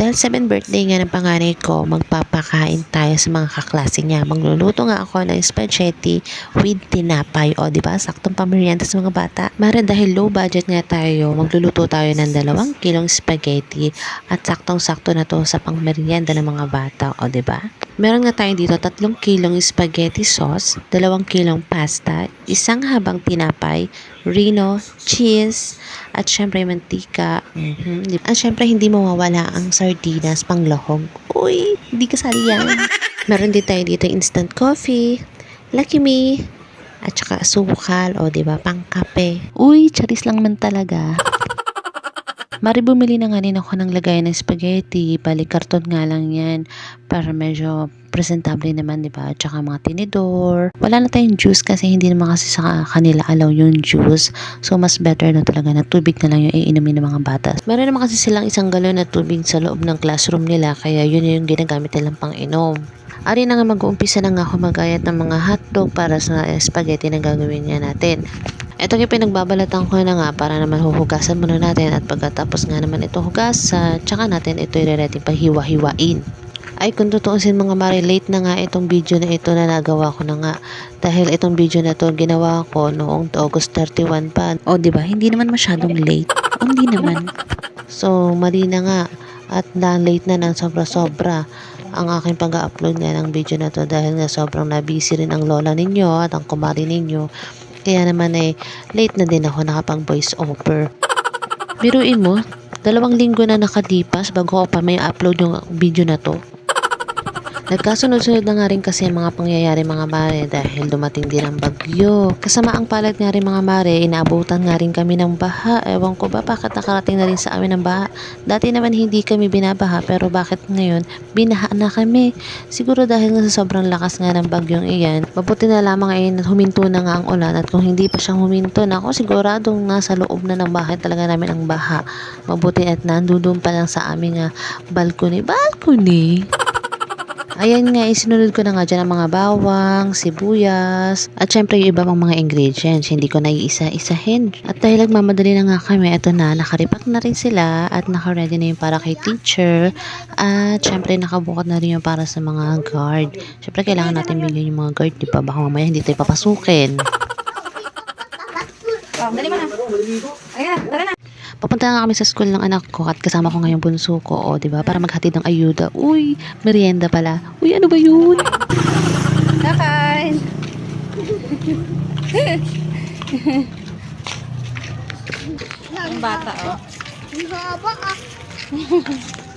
Dahil 7 birthday nga ng panganay ko, magpapakain tayo sa mga kaklase niya. Magluluto nga ako ng spaghetti with tinapay. O, di ba? Saktong pamerienda sa mga bata. Mara dahil low budget nga tayo, magluluto tayo ng dalawang kilong spaghetti at saktong-sakto na to sa pangmerienda ng mga bata. O, di ba? Meron nga tayo dito tatlong kilong spaghetti sauce, dalawang kilong pasta, isang habang tinapay, rino, cheese, at syempre mantika. Mhm. At syempre hindi mawawala ang sardinas panglahog. Uy, hindi kasali yan. Meron din tayo dito instant coffee, Lucky Me, at saka asukal, o di ba pang kape. Uy, charis lang man talaga. Mari bumili na nga din ako ng lagay ng spaghetti. Bali, karton nga lang yan. Para medyo presentable naman, di ba? Tsaka mga tinidor. Wala na tayong juice kasi hindi naman kasi sa kanila allow yung juice. So, mas better na talaga na tubig na lang yung iinumin ng mga bata. Meron naman kasi silang isang galon na tubig sa loob ng classroom nila. Kaya yun yung ginagamit nilang pang inom. Ari na nga mag-uumpisa na nga ako magayat ng mga hotdog para sa spaghetti na gagawin niya natin. Ito yung pinagbabalatan ko na nga para naman huhugasan muna natin at pagkatapos nga naman ito hugasan, tsaka natin ito i-ready pa hiwa-hiwain. Ay kung tutuusin mga mare, late na nga itong video na ito na nagawa ko na nga. Dahil itong video na to ginawa ko noong August 31 pa. O ba hindi naman masyadong late. O, hindi naman. So mali na nga at na late na ng sobra-sobra ang aking pag-upload nga ng video na to dahil nga sobrang na-busy rin ang lola ninyo at ang kumari ninyo. Kaya naman ay late na din ako nakapag voice over. Biruin mo, dalawang linggo na nakalipas bago ko pa may upload yung video na to. Nagkasunod-sunod na nga rin kasi ang mga pangyayari mga mare dahil dumating din ang bagyo. Kasama ang palad nga rin mga mare, inaabutan nga rin kami ng baha. Ewan ko ba bakit nakarating na rin sa amin ng baha. Dati naman hindi kami binabaha pero bakit ngayon binaha na kami. Siguro dahil nga sa sobrang lakas nga ng bagyong iyan, mabuti na lamang ay huminto na nga ang ulan at kung hindi pa siyang huminto na ako siguradong nasa loob na ng bahay talaga namin ang baha. Mabuti at nandudun pa lang sa aming uh, balcony. Balcony? Ayan nga, isinunod ko na nga dyan ang mga bawang, sibuyas, at syempre yung iba pang mga ingredients. Hindi ko na iisa-isahin. At dahil nagmamadali na nga kami, eto na, nakaripak na rin sila at nakaready na yung para kay teacher. At syempre nakabukod na rin yung para sa mga guard. Syempre kailangan natin bigyan yung mga guard, di ba? Baka mamaya hindi tayo papasukin. Oh, dali mo na. Ayan, tara na. Papunta nga kami sa school ng anak ko at kasama ko ngayong bunso ko, o, di ba? Para maghatid ng ayuda. Uy, merienda pala. Uy, ano ba yun? Kakain. Ang bata, oh.